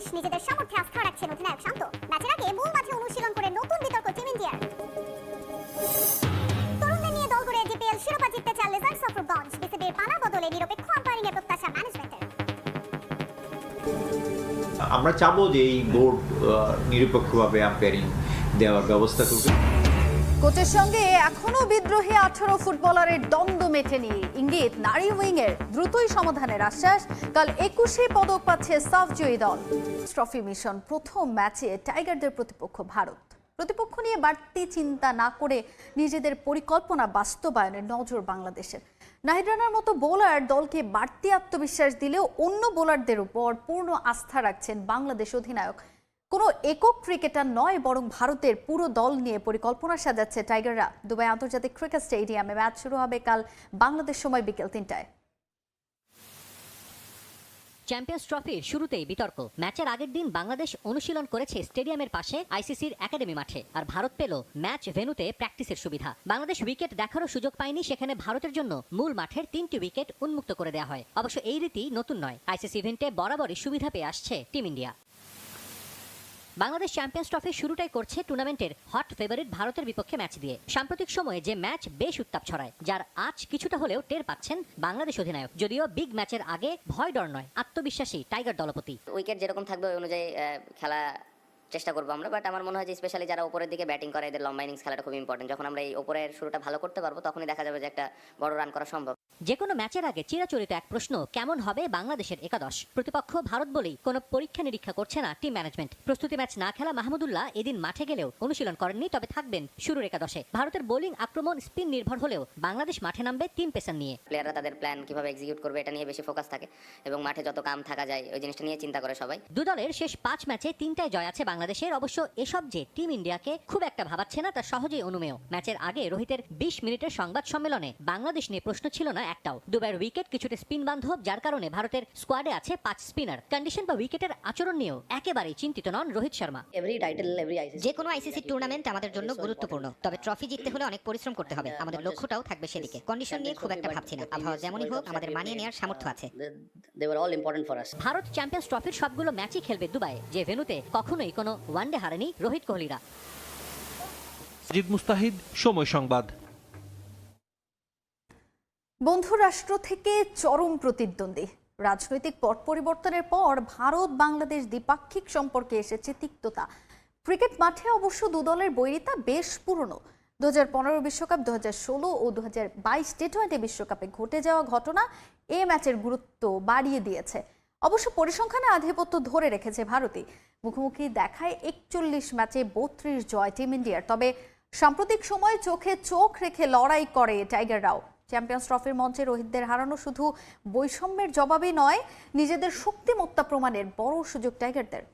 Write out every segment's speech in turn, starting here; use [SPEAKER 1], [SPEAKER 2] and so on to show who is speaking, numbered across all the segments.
[SPEAKER 1] বাংলাদেশ নিজেদের সামর্থ্যে আস্থা রাখছেন অধিনায়ক শান্ত। ম্যাচের আগে মূল মাঠে অনুশীলন করে নতুন বিতর্ক টিম ইন্ডিয়ার। তরুণদের নিয়ে দল গড়ে জিপিএল শিরোপা জিততে চান লেজার্স অফ রূপগঞ্জ বিসিবির পানা বদলে নিরপেক্ষ আম্পায়ারিং এর প্রত্যাশা ম্যানেজমেন্টের
[SPEAKER 2] আমরা চাবো যে এই বোর্ড নিরপেক্ষভাবে আম্পায়ারিং দেওয়ার ব্যবস্থা করবে
[SPEAKER 3] কোচের সঙ্গে এখনও বিদ্রোহী আঠারো ফুটবলারের দ্বন্দ্ব মেটেনি। ইঙ্গিত, নারী উইংয়ের দ্রুতই সমাধানের আশ্বাস। কাল একুশে পদক পাচ্ছে সাফজয়ী দল ট্রফি মিশন প্রথম ম্যাচে টাইগারদের প্রতিপক্ষ ভারত। প্রতিপক্ষ নিয়ে বাড়তি চিন্তা না করে নিজেদের পরিকল্পনা বাস্তবায়নে নজর বাংলাদেশের। নাহিদ রানার মতো বোলার দলকে বাড়তি আত্মবিশ্বাস দিলেও অন্য বোলারদের উপর পূর্ণ আস্থা রাখছেন বাংলাদেশ অধিনায়ক কোনো একক ক্রিকেটার নয়, বরং ভারতের পুরো দল নিয়ে পরিকল্পনা সাজাচ্ছে টাইগাররা। দুবাই আন্তর্জাতিক ক্রিকেট স্টেডিয়ামে ম্যাচ শুরু হবে কাল বাংলাদেশ সময় বিকেল তিনটায়।
[SPEAKER 4] চ্যাম্পিয়ন্স ট্রফির শুরুতেই বিতর্ক। ম্যাচের আগের দিন বাংলাদেশ অনুশীলন করেছে স্টেডিয়ামের পাশে আইসিসির একাডেমি মাঠে। আর ভারত পেল ম্যাচ ভেন্যুতে প্র্যাকটিসের সুবিধা। বাংলাদেশ উইকেট দেখারও সুযোগ পায়নি, সেখানে ভারতের জন্য মূল মাঠের তিনটি উইকেট উন্মুক্ত করে দেওয়া হয়। অবশ্য এই রীতি নতুন নয়। আইসিসি ইভেন্টে বরাবরই সুবিধা পেয়ে আসছে টিম ইন্ডিয়া। বাংলাদেশ চ্যাম্পিয়ন্স ট্রফির শুরুটাই করছে টুর্নামেন্টের হট ফেভারিট ভারতের বিপক্ষে ম্যাচ দিয়ে। সাম্প্রতিক সময়ে যে ম্যাচ বেশ উত্তাপ ছড়ায়, যার আজ কিছুটা হলেও টের পাচ্ছেন বাংলাদেশ অধিনায়ক। যদিও বিগ ম্যাচের আগে ভয় ডর নয়, আত্মবিশ্বাসী টাইগার দলপতি।
[SPEAKER 5] উইকেট যেরকম থাকবে ওই অনুযায়ী খেলা চেষ্টা করব আমরা বাট আমার মনে হয় যে স্পেশালি যারা উপরের দিকে ব্যাটিং করে, এদের লম্বা ইনিংস খেলাটা খুব ইম্পর্টেন্ট যখন আমরা এই উপরের শুরুটা ভালো করতে পারব, তখনই দেখা যাবে যে একটা বড় রান করা সম্ভব।
[SPEAKER 4] যে কোনো ম্যাচের আগে চিরাচরিত এক প্রশ্ন কেমন হবে বাংলাদেশের একাদশ? প্রতিপক্ষ ভারত বলেই কোনো পরীক্ষা নিরীক্ষা করছে না টিম ম্যানেজমেন্ট প্রস্তুতি ম্যাচ না খেলা মাহমুদুল্লাহ এদিন মাঠে গেলেও অনুশীলন করেননি তবে থাকবেন শুরুর একাদশে। ভারতের বোলিং আক্রমণ স্পিন নির্ভর হলেও বাংলাদেশ মাঠে নামবে তিন পেসার নিয়ে।
[SPEAKER 5] প্লেয়াররা তাদের প্ল্যান কীভাবে এক্সিকিউট করবে এটা নিয়ে বেশি ফোকাস থাকে এবং মাঠে যত কাম থাকা যায় ওই জিনিসটা নিয়ে চিন্তা করে সবাই।
[SPEAKER 4] দু দলের শেষ পাঁচ ম্যাচে তিনটায় জয় আছে বাংলাদেশের অবশ্য এসব যে টিম ইন্ডিয়াকে খুব একটা ভাবাচ্ছে না তা সহজেই অনুমেয়। ম্যাচের আগে রোহিতের বিশ মিনিটের সংবাদ সম্মেলনে বাংলাদেশ নিয়ে প্রশ্ন ছিল না একটাও। দুবাইয়ের উইকেট কিছুটা স্পিন বান্ধব যার কারণে ভারতের স্কোয়াডে আছে পাঁচ স্পিনার। কন্ডিশন বা উইকেটের আচরণ নিয়েও একেবারেই চিন্তিত নন রোহিত শর্মা।
[SPEAKER 6] এভরি আইসিসি
[SPEAKER 7] যে কোনো আইসিসি টুর্নামেন্ট আমাদের জন্য গুরুত্বপূর্ণ। তবে ট্রফি জিততে হলে অনেক পরিশ্রম করতে হবে। আমাদের লক্ষ্যটাও থাকবে সেদিকে। কন্ডিশন নিয়ে খুব একটা ভাবছি না। আবহাওয়া যেমনই হোক আমাদের মানিয়ে নেওয়ার সামর্থ্য আছে।
[SPEAKER 6] They were all important for us
[SPEAKER 4] Bharat champions ট্রফির সবগুলো ম্যাচই খেলবে দুবাই যে ভেনুতে কখনোই কোনো ওয়ানডে হারেনি রোহিত কোহলিরা।
[SPEAKER 8] জিদ মুস্তাহিদ সময় সংবাদ।
[SPEAKER 3] বন্ধু রাষ্ট্র থেকে চরম প্রতিদ্বন্দ্বী। রাজনৈতিক পট পরিবর্তনের পর ভারত বাংলাদেশ দ্বিপাক্ষিক সম্পর্কে এসেছে তিক্ততা। ক্রিকেট মাঠে অবশ্য দু দলের বৈরিতা বেশ পুরনো। দু হাজার পনেরো বিশ্বকাপ দু হাজার ষোলো ও দু হাজার বাইশ টি টোয়েন্টি বিশ্বকাপে ঘটে যাওয়া ঘটনা এ ম্যাচের গুরুত্ব বাড়িয়ে দিয়েছে। অবশ্য পরিসংখ্যানে আধিপত্য ধরে রেখেছে ভারতই। মুখোমুখি দেখায় একচল্লিশ ম্যাচে বত্রিশ জয় টিম ইন্ডিয়ার। তবে সাম্প্রতিক সময়ে চোখে চোখ রেখে লড়াই করে টাইগাররাও চ্যাম্পিয়ন্স ট্রফির মঞ্চে রোহিতদের হারানো শুধু বৈষম্যের জবাবই নয়, নিজেদের শক্তিমত্তা প্রমাণের বড় সুযোগ টাইগারদের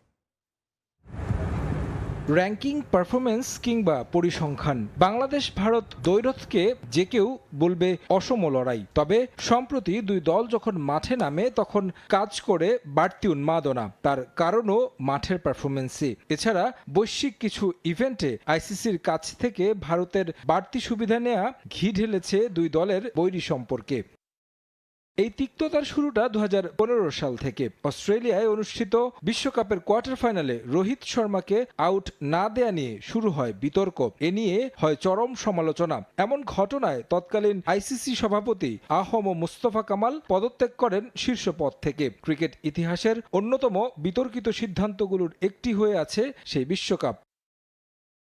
[SPEAKER 9] র্যাঙ্কিং পারফরমেন্স কিংবা পরিসংখ্যান। বাংলাদেশ, ভারত, দ্বৈরথকে যে কেউ বলবে অসম লড়াই। তবে সম্প্রতি দুই দল যখন মাঠে নামে, তখন কাজ করে বাড়তি উন্মাদনা। তার কারণও মাঠের পারফরমেন্সে এছাড়া বৈশ্বিক কিছু ইভেন্টে আইসিসির কাছ থেকে ভারতের বাড়তি সুবিধা নেওয়া ঘি ঢেলেছে দুই দলের বৈরী সম্পর্কে। এই তিক্ততার শুরুটা দু হাজার পনেরো সাল থেকে। অস্ট্রেলিয়ায় অনুষ্ঠিত বিশ্বকাপের কোয়ার্টার ফাইনালে রোহিত শর্মাকে আউট না দেয়া নিয়ে শুরু হয় বিতর্ক। এ নিয়ে হয় চরম সমালোচনা। এমন ঘটনায় তৎকালীন আইসিসি সভাপতি আহম মুস্তফা কামাল পদত্যাগ করেন শীর্ষ পদ থেকে। ক্রিকেট ইতিহাসের অন্যতম বিতর্কিত সিদ্ধান্তগুলোর একটি হয়ে আছে সেই বিশ্বকাপ।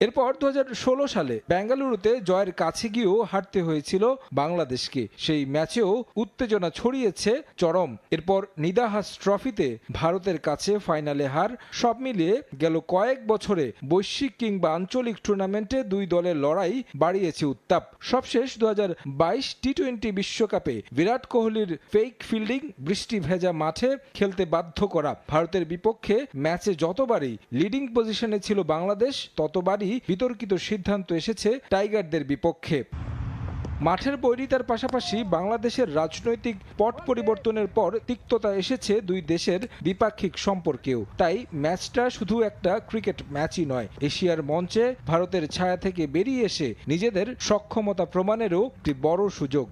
[SPEAKER 9] এরপর দু হাজার ষোলো সালে বেঙ্গালুরুতে জয়ের কাছে গিয়েও হারতে হয়েছিল বাংলাদেশকে। সেই ম্যাচেও উত্তেজনা ছড়িয়েছে চরম। এরপর নিদাহাস ট্রফিতে ভারতের কাছে ফাইনালে হার সব মিলিয়ে গেল কয়েক বছরে বৈশ্বিক কিংবা আঞ্চলিক টুর্নামেন্টে দুই দলের লড়াই বাড়িয়েছে উত্তাপ। সবশেষ দু টি টোয়েন্টি বিশ্বকাপে বিরাট কোহলির ফেক ফিল্ডিং বৃষ্টি ভেজা মাঠে খেলতে বাধ্য করা। ভারতের বিপক্ষে ম্যাচে যতবারই লিডিং পজিশনে ছিল বাংলাদেশ, ততবারই বিতর্কিত সিদ্ধান্ত এসেছে টাইগারদের বিপক্ষে। মাঠের বৈরিতার পাশাপাশি বাংলাদেশের রাজনৈতিক পট পরিবর্তনের পর তিক্ততা এসেছে দুই দেশের দ্বিপাক্ষিক সম্পর্কেও। তাই ম্যাচটা শুধু একটা ক্রিকেট ম্যাচই নয়, এশিয়ার মঞ্চে ভারতের ছায়া থেকে বেরিয়ে এসে নিজেদের সক্ষমতা প্রমাণেরও একটি বড় সুযোগ।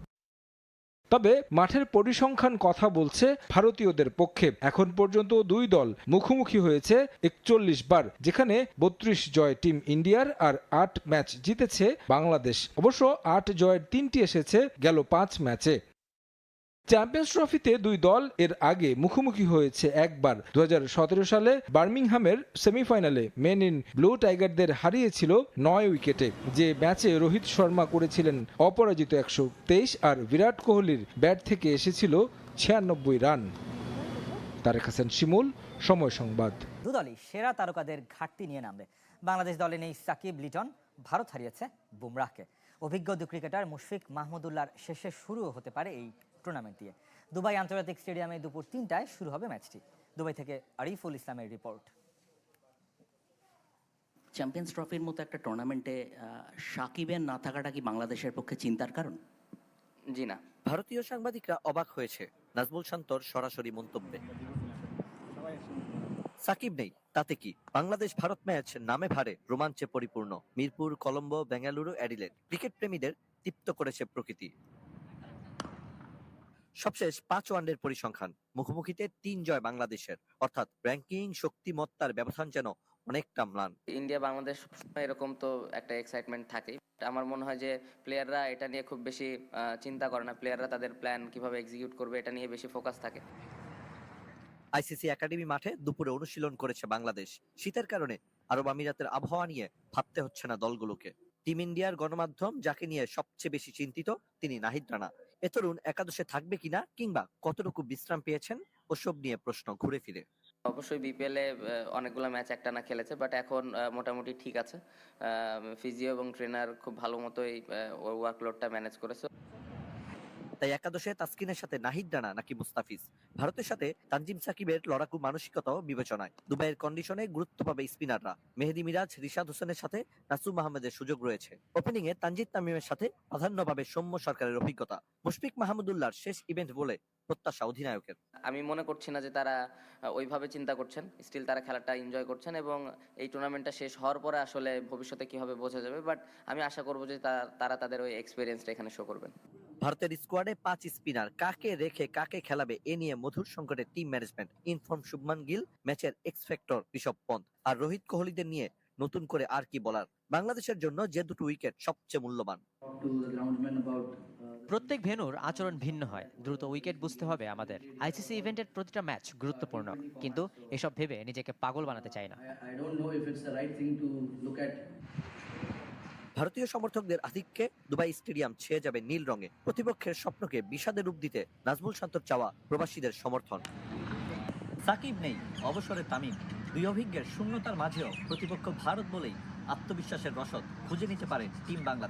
[SPEAKER 9] তবে মাঠের পরিসংখ্যান কথা বলছে ভারতীয়দের পক্ষে। এখন পর্যন্ত দুই দল মুখোমুখি হয়েছে একচল্লিশ বার, যেখানে বত্রিশ জয় টিম ইন্ডিয়ার আর আট ম্যাচ জিতেছে বাংলাদেশ। অবশ্য আট জয়ের তিনটি এসেছে, গেল পাঁচ ম্যাচে। চ্যাম্পিয়ন্স ট্রফিতে দুই দল এর আগে মুখোমুখি হয়েছে একবার। দু হাজার সতেরো সালে বার্মিংহামের সেমিফাইনালে মেন ইন ব্লু টাইগারদের হারিয়েছিল নয় উইকেটে। যে ম্যাচে রোহিত শর্মা করেছিলেন অপরাজিত একশো তেইশ আর বিরাট কোহলির ব্যাট থেকে এসেছিল ছিয়ানব্বই রান। তারেক হাসান শিমুল, সময় সংবাদ।
[SPEAKER 10] দুদলই সেরা তারকাদের ঘাটতি নিয়ে নামবে বাংলাদেশ দলে নেই সাকিব, লিটন। ভারত হারিয়েছে বুমরাহকে। অভিজ্ঞ ক্রিকেটার মুশফিক মাহমুদুল্লাহর শেষে শুরু হতে পারে এই টুর্নামেন্ট দিয়ে। দুবাই আন্তর্জাতিক স্টেডিয়ামে দুপুর তিনটায় শুরু হবে ম্যাচটি। দুবাই থেকে আরিফুল ইসলামের রিপোর্ট।
[SPEAKER 6] চ্যাম্পিয়ন্স ট্রফির মতো একটা টুর্নামেন্টে সাকিবের না থাকাটা কি বাংলাদেশের পক্ষে চিন্তার কারণ?
[SPEAKER 5] জি না।
[SPEAKER 11] ভারতীয় সাংবাদিকরা অবাক হয়েছে নাজমুল শান্তর সরাসরি মন্তব্যে। সাকিব নেই তাতে কি? বাংলাদেশ ভারত ম্যাচ নামে ভারে রোমাঞ্চে পরিপূর্ণ। মিরপুর কলম্বো বেঙ্গালুরু অ্যাডিলেড। ক্রিকেট প্রেমীদের তৃপ্ত করেছে প্রকৃতি। সবশেষ পাঁচ ওয়ানডের পরিসংখ্যান। মুখোমুখিতে তিন জয় বাংলাদেশের। অর্থাৎ র্যাঙ্কিং শক্তিমত্তার ব্যবধান যেন অনেকটা ম্লান।
[SPEAKER 5] ইন্ডিয়া বাংলাদেশ এরকম তো একটা এক্সাইটমেন্ট থাকেই। আমার মনে হয় যে প্লেয়াররা এটা নিয়ে খুব বেশি চিন্তা করে না। প্লেয়াররা তাদের প্ল্যান কীভাবে এক্সিকিউট করবে এটা নিয়ে বেশি ফোকাস থাকে।
[SPEAKER 11] আইসিসি একাডেমি মাঠে দুপুরে অনুশীলন করেছে বাংলাদেশ। শীতের কারণে আরব আমিরাতের আবহাওয়া নিয়ে ভাবতে হচ্ছে না দলগুলোকে। টিম ইন্ডিয়ার গণমাধ্যম যাকে নিয়ে সবচেয়ে বেশি চিন্তিত তিনি নাহিদ রানা। এ তরুণ একাদশে থাকবে কিনা কিংবা কতটুকু বিশ্রাম পেয়েছেন ওসব নিয়ে প্রশ্ন ঘুরে ফিরে।
[SPEAKER 5] অবশ্যই বিপিএল এ অনেকগুলো ম্যাচ একটা না খেলেছে বাট এখন মোটামুটি ঠিক আছে। ফিজিও এবং ট্রেনার খুব ভালো মতোই ওয়ার্কলোডটা ম্যানেজ করেছে।
[SPEAKER 11] তাই একাদশে তাসকিনের সাথে নাহিদ রানা নাকি মুস্তাফিজ? ভারতের সাথে তানজিম সাকিবের লড়াকু মানসিকতাও বিবেচনায়। দুবাইয়ের কন্ডিশনে গুরুত্ব পাবে স্পিনাররা। মেহেদি মিরাজ, রিশাদ হোসেনের সাথে নাসুম আহমেদের সুযোগ রয়েছে। ওপেনিং এ তানজিদ তামিমের সাথে প্রাধান্য পাবে সৌম্য সরকারের অভিজ্ঞতা। মুশফিক মাহমুদুল্লাহর শেষ ইভেন্ট বলে প্রত্যাশা অধিনায়কের।
[SPEAKER 5] আমি মনে করছি না যে তারা ওইভাবে চিন্তা করছেন। স্টিল তারা খেলাটা এনজয় করছেন এবং এই টুর্নামেন্টটা শেষ হওয়ার পরে আসলে ভবিষ্যতে কি হবে বোঝা যাবে। বাট আমি আশা করব যে তারা তাদের ওই এক্সপিরিয়েন্সটা এখানে শো করবেন।
[SPEAKER 11] ভারতের স্কোয়াডে পাঁচ স্পিনার কাকে রেখে কাকে খেলাবে এ নিয়ে মধুর সংকটে team management inform Shubman Gill ম্যাচের এক্স ফ্যাক্টর ঋষভ পন্থ। আর রোহিত কোহলিদের নিয়ে নতুন করে আর কি বলার? বাংলাদেশের জন্য যে দুটো উইকেট সবচেয়ে মূল্যবান?
[SPEAKER 12] প্রত্যেক ভেন্যুর আচরণ ভিন্ন হয়। দ্রুত উইকেট বুঝতে হবে আমাদের। আইসিসি ইভেন্টের প্রতিটা ম্যাচ গুরুত্বপূর্ণ। কিন্তু এসব ভেবে নিজেকে পাগল বানাতে চাই না।
[SPEAKER 11] ভারতীয় সমর্থকদের আধিক্যে দুবাই স্টেডিয়াম ছেয়ে যাবে নীল রঙে। প্রতিপক্ষের স্বপ্নকে বিষাদে রূপ দিতে নাজমুল শান্তর চাওয়া প্রবাসীদের সমর্থন। সাকিব নেই, অবসরে তামিম। দুই অভিজ্ঞের শূন্যতার মাঝেও প্রতিপক্ষ ভারত বলেই আত্মবিশ্বাসের রসদ খুঁজে নিতে পারে টিম বাংলা